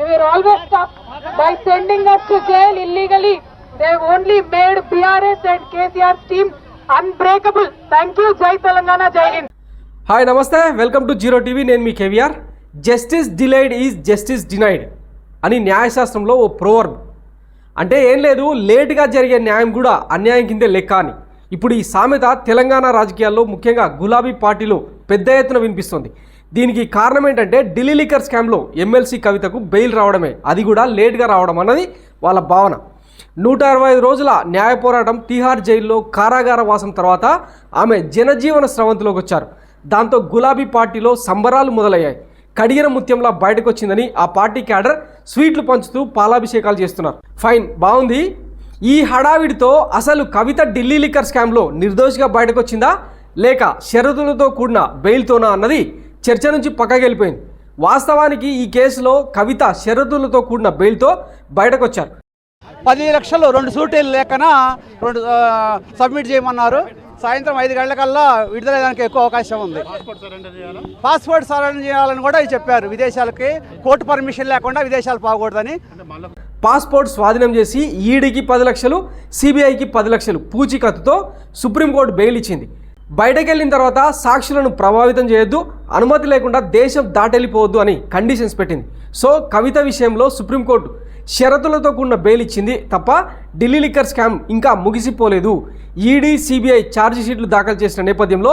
we were always stopped by sending us to jail illegally. They only made BRS and KCR's team unbreakable. Thank you, Jai Telangana, Jai Hind. Hi నమస్తే. Welcome to zero TV నేను మీ KVR justice delayed is justice denied అని న్యాయశాస్త్రంలో ఓ proverb అంటే ఏం లేదు లేటుగా జరిగే న్యాయం కూడా అన్యాయం కిందే లెక్క అని. ఇప్పుడు ఈ సామెత తెలంగాణ రాజకీయాల్లో ముఖ్యంగా గులాబీ పార్టీలో పెద్ద ఎత్తున వినిపిస్తుంది. దీనికి కారణం ఏంటంటే ఢిల్లీ లీకర్ స్కామ్లో ఎమ్మెల్సీ కవితకు బెయిల్ రావడమే. అది కూడా లేట్గా రావడం అన్నది వాళ్ళ భావన. నూట అరవై ఐదు రోజుల న్యాయ పోరాటం తీహార్ జైల్లో కారాగార వాసం తర్వాత ఆమె జనజీవన స్రవంతిలోకి వచ్చారు. దాంతో గులాబీ పార్టీలో సంబరాలు మొదలయ్యాయి. కడిగిన ముత్యంలా బయటకు వచ్చిందని ఆ పార్టీ క్యాడర్ స్వీట్లు పంచుతూ పాలాభిషేకాలు చేస్తున్నారు. ఫైన్ బాగుంది. ఈ హడావిడితో అసలు కవిత ఢిల్లీ లిక్కర్ స్కామ్లో నిర్దోషిగా బయటకు వచ్చిందా లేక షరతులతో కూడిన బెయిల్తోనా అన్నది చర్చ నుంచి పక్కకి వెళ్ళిపోయింది. వాస్తవానికి ఈ కేసులో కవిత షరతులతో కూడిన బెయిల్తో బయటకు వచ్చారు పది లక్షలు రెండు సూటీలు లేకన రెండు సబ్మిట్ చేయమన్నారు. సాయంత్రం ఐదు గంటలకల్లా విడుదలయ్యడానికి ఎక్కువ అవకాశం ఉంది. పాస్పోర్ట్ సరెండర్ చేయాలని కూడా చెప్పారు. విదేశాలకి కోర్టు పర్మిషన్ లేకుండా విదేశాలు పోకూడదని. పాస్పోర్ట్ స్వాధీనం చేసి ఈడీకి పది లక్షలు సిబిఐకి పది లక్షలు పూచీకత్తుతో సుప్రీంకోర్టు బెయిల్ ఇచ్చింది. బయటకు వెళ్ళిన తర్వాత సాక్షులను ప్రభావితం చేయొద్దు అనుమతి లేకుండా దేశం దాటెళ్ళిపోవద్దు అని కండిషన్స్ పెట్టింది. సో కవిత విషయంలో సుప్రీంకోర్టు షరతులతో కూడిన బెయిల్ ఇచ్చింది తప్ప ఢిల్లీ లిక్కర్ స్కామ్ ఇంకా ముగిసిపోలేదు. ఈడీ సిబిఐ ఛార్జిషీట్లు దాఖలు చేసిన నేపథ్యంలో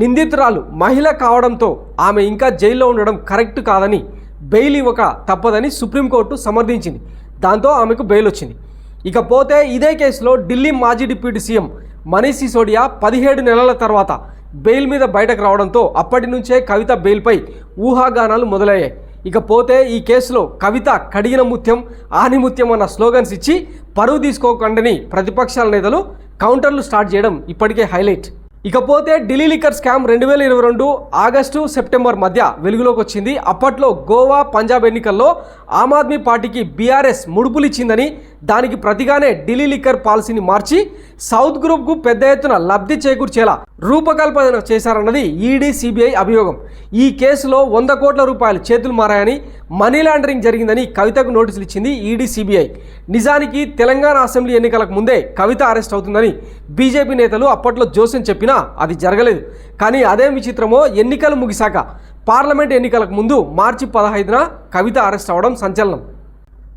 నిందితురాలు మహిళ కావడంతో ఆమె ఇంకా జైల్లో ఉండడం కరెక్ట్ కాదని బెయిల్ ఇవ్వక తప్పదని సుప్రీంకోర్టు సమర్థించింది. దాంతో ఆమెకు బెయిల్ వచ్చింది. ఇకపోతే ఇదే కేసులో ఢిల్లీ మాజీ డిప్యూటీ సీఎం మనీష్ సిసోడియా పదిహేడు నెలల తర్వాత బెయిల్ మీద బయటకు రావడంతో అప్పటి నుంచే కవిత బెయిల్పై ఊహాగానాలు మొదలయ్యాయి. ఇకపోతే ఈ కేసులో కవిత కడిగిన ముత్యం ఆనిముత్యం అన్న స్లోగన్స్ ఇచ్చి పరువు తీసుకోకండని ప్రతిపక్షాల నేతలు కౌంటర్లు స్టార్ట్ చేయడం ఇప్పటికే హైలైట్. ఇకపోతే ఢిల్లీ లిక్కర్ స్కామ్ రెండు వేల ఇరవై రెండు ఆగస్టు సెప్టెంబర్ మధ్య వెలుగులోకి వచ్చింది. అప్పట్లో గోవా పంజాబ్ ఎన్నికల్లో ఆమ్ ఆద్మీ పార్టీకి బీఆర్ఎస్ ముడుపులిచ్చిందని దానికి ప్రతిగానే ఢిల్లీ లిక్కర్ పాలసీని మార్చి సౌత్ గ్రూప్కు పెద్ద ఎత్తున లబ్ధి చేకూర్చేలా రూపకల్పన చేశారన్నది ఈడీ సిబిఐ అభియోగం. ఈ కేసులో వంద కోట్ల రూపాయలు చేతులు మారాయని మనీ లాండరింగ్ జరిగిందని కవితకు నోటీసులు ఇచ్చింది ఈడీ సిబిఐ. నిజానికి తెలంగాణ అసెంబ్లీ ఎన్నికలకు ముందే కవిత అరెస్ట్ అవుతుందని బీజేపీ నేతలు అప్పట్లో జోస్యం చెప్పినా అది జరగలేదు. కానీ అదే విచిత్రమో ఎన్నికలు ముగిశాక పార్లమెంట్ ఎన్నికలకు ముందు మార్చి పదహైదున కవిత అరెస్ట్ అవడం సంచలనం.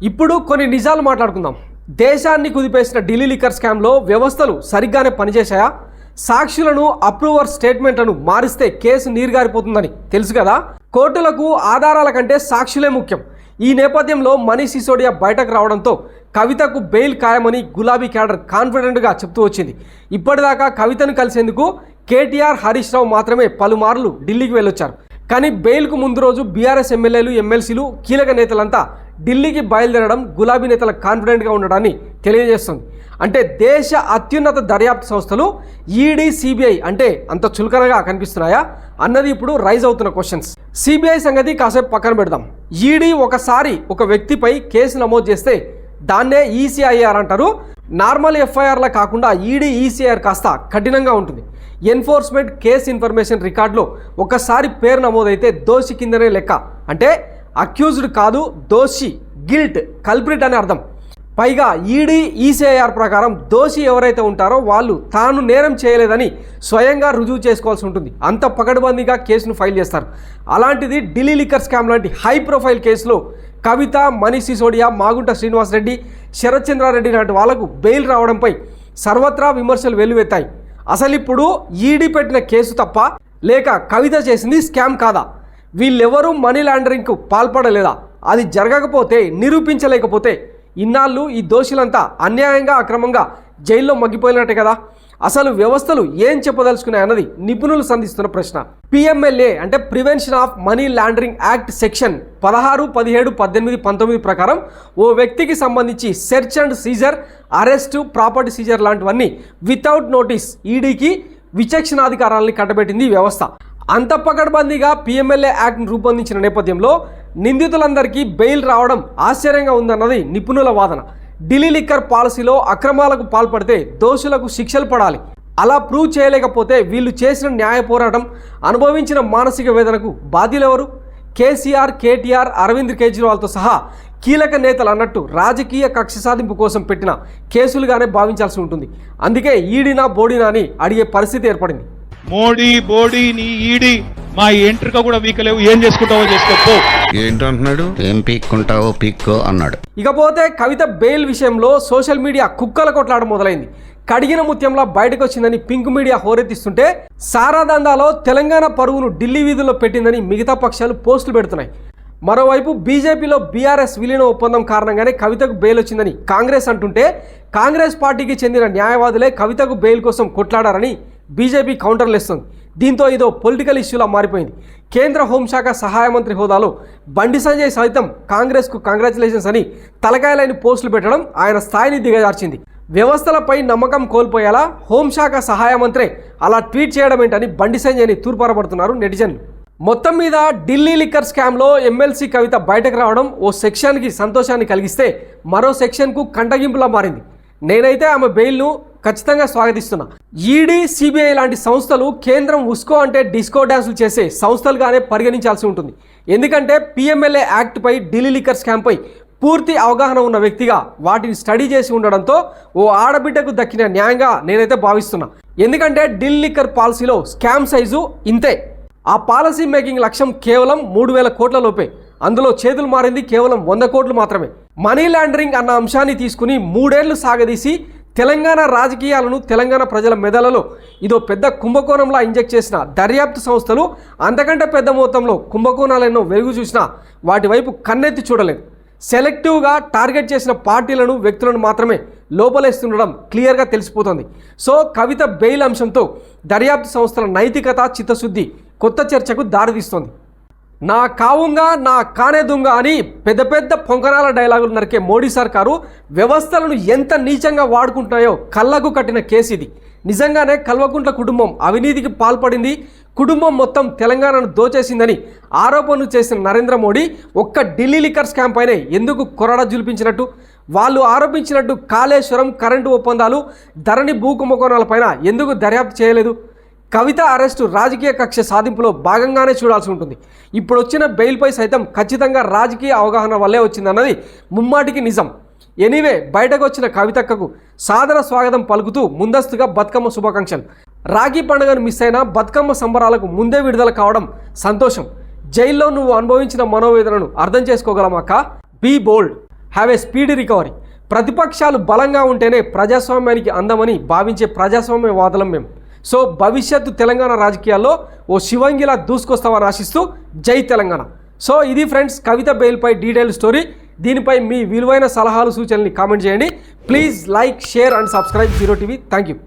ఇప్పుడు కొన్ని నిజాలు మాట్లాడుకుందాం. దేశాన్ని కుదిపేసిన ఢిల్లీ లిక్కర్ స్కామ్లో వ్యవస్థలు సరిగ్గానే పనిచేశాయా? సాక్షులను అప్రూవర్ స్టేట్మెంట్లను మారిస్తే కేసు నీరుగారిపోతుందని తెలుసు కదా? కోర్టులకు ఆధారాల కంటే సాక్షులే ముఖ్యం. ఈ నేపథ్యంలో మనీష్ సిసోడియా బయటకు రావడంతో కవితకు బెయిల్ ఖాయమని గులాబీ క్యాడర్ కాన్ఫిడెంట్గా చెప్తూ వచ్చింది. ఇప్పటిదాకా కవితను కలిసేందుకు కేటీఆర్ హరీష్ రావు మాత్రమే పలుమార్లు ఢిల్లీకి వెళ్ళొచ్చారు. కానీ బెయిల్కు ముందు రోజు బీఆర్ఎస్ ఎమ్మెల్యేలు ఎమ్మెల్సీలు కీలక నేతలంతా ఢిల్లీకి బయలుదేరడం గులాబీ నేతల కాన్ఫిడెంట్గా ఉండడాన్ని తెలియజేస్తుంది. అంటే దేశ అత్యున్నత దర్యాప్తు సంస్థలు ఈడీ సిబిఐ అంటే అంత చులకనగా కనిపిస్తున్నాయా? అన్నది ఇప్పుడు రైజ్ అవుతున్న క్వశ్చన్స్ సిబిఐ సంగతి కాసేపు పక్కన పెడదాం. ఈడీ ఒకసారి ఒక వ్యక్తిపై కేసు నమోదు చేస్తే దాన్నే ఈసీఐఆర్ అంటారు. నార్మల్ ఎఫ్ఐఆర్లా కాకుండా ఈడీ ఈసీఐఆర్ కాస్త కఠినంగా ఉంటుంది. ఎన్ఫోర్స్మెంట్ కేస్ ఇన్ఫర్మేషన్ రికార్డులో ఒకసారి పేరు నమోదైతే దోషి కిందనే లెక్క. అంటే అక్యూజ్డ్ కాదు దోషి గిల్ట్ కల్ప్రిట్ అని అర్థం. పైగా ఈడీ ఈసీఐఆర్ ప్రకారం దోషి ఎవరైతే ఉంటారో వాళ్ళు తాను నేరం చేయలేదని స్వయంగా రుజువు చేసుకోవాల్సి ఉంటుంది. అంత పకడ్బందీగా కేసును ఫైల్ చేస్తారు. అలాంటిది ఢిల్లీ లిక్కర్ స్కామ్ లాంటి హై ప్రొఫైల్ కేసులో కవిత మనీష్ సిసోడియా మాగుంట శ్రీనివాసరెడ్డి శరత్ చంద్రారెడ్డి లాంటి వాళ్ళకు బెయిల్ రావడంపై సర్వత్రా విమర్శలు వెల్లువెత్తాయి. అసలు ఇప్పుడు ఈడీ పెట్టిన కేసు తప్ప లేక కవిత చేసింది స్కామ్ కాదా? వీళ్ళెవరూ మనీ లాండరింగ్కు పాల్పడలేదా? అది జరగకపోతే నిరూపించలేకపోతే ఇన్నాళ్ళు ఈ దోషులంతా అన్యాయంగా అక్రమంగా జైల్లో మగ్గిపోయినట్టే కదా? అసలు వ్యవస్థలు ఏం చెప్పదలుచుకున్నాయన్నది నిపుణులు సంధిస్తున్న ప్రశ్న. పిఎంఎల్ఏ అంటే prevention of money laundering act section పదహారు పదిహేడు పద్దెనిమిది పంతొమ్మిది ప్రకారం ఓ వ్యక్తికి సంబంధించి search and seizure arrest property seizure లాంటివన్నీ without notice ఈడీకి విచక్షణాధికారాలని కట్టబెట్టింది వ్యవస్థ. అంత పకడ్బందీగా పిఎంఎల్ఏ యాక్ట్ను రూపొందించిన నేపథ్యంలో నిందితులందరికీ బెయిల్ రావడం ఆశ్చర్యంగా ఉందన్నది నిపుణుల వాదన. ఢిల్లీ లిక్కర్ పాలసీలో అక్రమాలకు పాల్పడితే దోషులకు శిక్షలు పడాలి. అలా ప్రూవ్ చేయలేకపోతే వీళ్ళు చేసిన న్యాయ పోరాటం అనుభవించిన మానసిక వేదనకు బాధ్యులెవరు? కేసీఆర్ కేటీఆర్ అరవింద్ కేజ్రీవాల్తో సహా కీలక నేతలు అన్నట్టు రాజకీయ కక్ష సాధింపు కోసం పెట్టిన కేసులుగానే భావించాల్సి ఉంటుంది. అందుకే ఈడినా బోడినా అని అడిగే పరిస్థితి ఏర్పడింది. మోడీ బోడీ నీ ఈడి మా ఎంట్రిక కూడా వీకలేవు. ఏం చేసుకుంటావో చేసుకోపో. ఏంటంటున్నాడు? ఏం పీక్కుంటావో పీక్కో అన్నాడు. ఇకపోతే కవిత బెయిల్ విషయంలో సోషల్ మీడియా కుక్కల కొట్లాడ మొదలైంది. కడిగిన ముత్యంలా బయటకు వచ్చిందని పింక్ మీడియా హోరెత్తిస్తుంటే సారా దందాలో తెలంగాణ పరువును ఢిల్లీ వీధుల్లో పెట్టిందని మిగతా పక్షాలు పోస్టులు పెడుతున్నాయి. మరోవైపు బీజేపీలో బీఆర్ఎస్ విలీన ఒప్పందం కారణంగానే కవితకు బెయిల్ వచ్చిందని కాంగ్రెస్ అంటుంటే కాంగ్రెస్ పార్టీకి చెందిన న్యాయవాదులే కవితకు బెయిల్ కోసం కొట్లాడారని బీజేపీ కౌంటర్లు ఇస్తుంది దీంతో ఇదో పొలిటికల్ ఇష్యూలా మారిపోయింది. కేంద్ర హోంశాఖ సహాయ మంత్రి హోదాలో బండి సంజయ్ సైతం కాంగ్రెస్కు కంగ్రాచులేషన్స్ అని తలకాయలైన పోస్టులు పెట్టడం ఆయన స్థాయిని దిగజార్చింది. వ్యవస్థలపై నమ్మకం కోల్పోయేలా హోంశాఖ సహాయ మంత్రే అలా ట్వీట్ చేయడం ఏంటని బండి సంజయ్ని తూర్పారపడుతున్నారు నెటిజన్లు. మొత్తం మీద ఢిల్లీ లిక్కర్ స్కామ్లో ఎమ్మెల్సీ కవిత బయటకు రావడం ఓ సెక్షన్కి సంతోషాన్ని కలిగిస్తే మరో సెక్షన్కు కంటగింపులా మారింది. నేనైతే ఆమె బెయిల్ను ఖచ్చితంగా స్వాగతిస్తున్నా. ఈడీ సిబిఐ లాంటి సంస్థలు కేంద్రం ఉస్కో అంటే డిస్కో డ్యాన్సులు చేసే సంస్థలుగానే పరిగణించాల్సి ఉంటుంది. ఎందుకంటే పిఎంఎల్ఏ యాక్ట్పై ఢిల్లీ లిక్కర్ స్కామ్పై పూర్తి అవగాహన ఉన్న వ్యక్తిగా వాటిని స్టడీ చేసి ఉండడంతో ఓ ఆడబిడ్డకు దక్కిన న్యాయంగా నేనైతే భావిస్తున్నా. ఎందుకంటే ఢిల్లీ లిక్కర్ పాలసీలో స్కామ్ సైజు ఇంతే. ఆ పాలసీ మేకింగ్ లక్ష్యం కేవలం మూడు వేల కోట్ల లోపే. అందులో చేతులు మారింది కేవలం వంద కోట్లు మాత్రమే. మనీ లాండరింగ్ అన్న అంశాన్ని తీసుకుని మూడేళ్ళు సాగదీసి తెలంగాణ రాజకీయాలను తెలంగాణ ప్రజల మెదలలో ఇదో పెద్ద కుంభకోణంలా ఇంజెక్ట్ చేసిన దర్యాప్తు సంస్థలు అంతకంటే పెద్ద మొత్తంలో కుంభకోణాలెన్నో వెలుగు చూసినా వాటి వైపు కన్నెత్తి చూడలేదు. సెలెక్టివ్గా టార్గెట్ చేసిన పార్టీలను వ్యక్తులను మాత్రమే లోపలేస్తుండడం క్లియర్గా తెలిసిపోతుంది. సో కవిత బెయిల్ అంశంతో దర్యాప్తు సంస్థల నైతికత చిత్తశుద్ధి కొత్త చర్చకు దారితీస్తోంది. నా కావుంగా నా కానే అని పెద్ద పెద్ద పొంకనాల డైలాగులు నరికే మోడీ సర్కారు వ్యవస్థలను ఎంత నీచంగా వాడుకుంటున్నాయో కళ్ళకు కట్టిన కేసు ఇది నిజంగానే కల్వకుంట్ల కుటుంబం అవినీతికి పాల్పడింది. కుటుంబం మొత్తం తెలంగాణను దోచేసిందని ఆరోపణలు చేసిన నరేంద్ర మోడీ ఒక్క ఢిల్లీ లిక్కర్ స్కామ్ పైనే ఎందుకు కొరడ జులిపించినట్టు? వాళ్ళు ఆరోపించినట్టు కాళేశ్వరం కరెంటు ఒప్పందాలు ధరణి భూకుంభకోణాలపైన ఎందుకు దర్యాప్తు చేయలేదు? కవిత అరెస్టు రాజకీయ కక్ష సాధింపులో భాగంగానే చూడాల్సి ఉంటుంది. ఇప్పుడు వచ్చిన బెయిల్పై సైతం ఖచ్చితంగా రాజకీయ అవగాహన వల్లే వచ్చిందన్నది ముమ్మాటికి నిజం. ఎనీవే బయటకు వచ్చిన కవితక్కకు సాదర స్వాగతం పలుకుతూ ముందస్తుగా బతుకమ్మ శుభాకాంక్షలు. రాఖీ పండుగను మిస్ అయిన బతుకమ్మ సంబరాలకు ముందే విడుదల కావడం సంతోషం. జైల్లో నువ్వు అనుభవించిన మనోవేదనను అర్థం చేసుకోగలమాక be bold. Have a speed recovery. ప్రతిపక్షాలు బలంగా ఉంటేనే ప్రజాస్వామ్యానికి అందమని భావించే ప్రజాస్వామ్యవాదులం మేము సో భవిష్యత్తు తెలంగాణ రాజకీయాల్లో ఓ శివంగిలా దూసుకొస్తామని ఆశిస్తూ జై తెలంగాణ. సో ఇది ఫ్రెండ్స్ కవిత బెయిల్పై డీటెయిల్ స్టోరీ. దీనిపై మీ విలువైన సలహాలు సూచనల్ని కామెంట్ చేయండి. Please like share and subscribe zero TV. Thank you.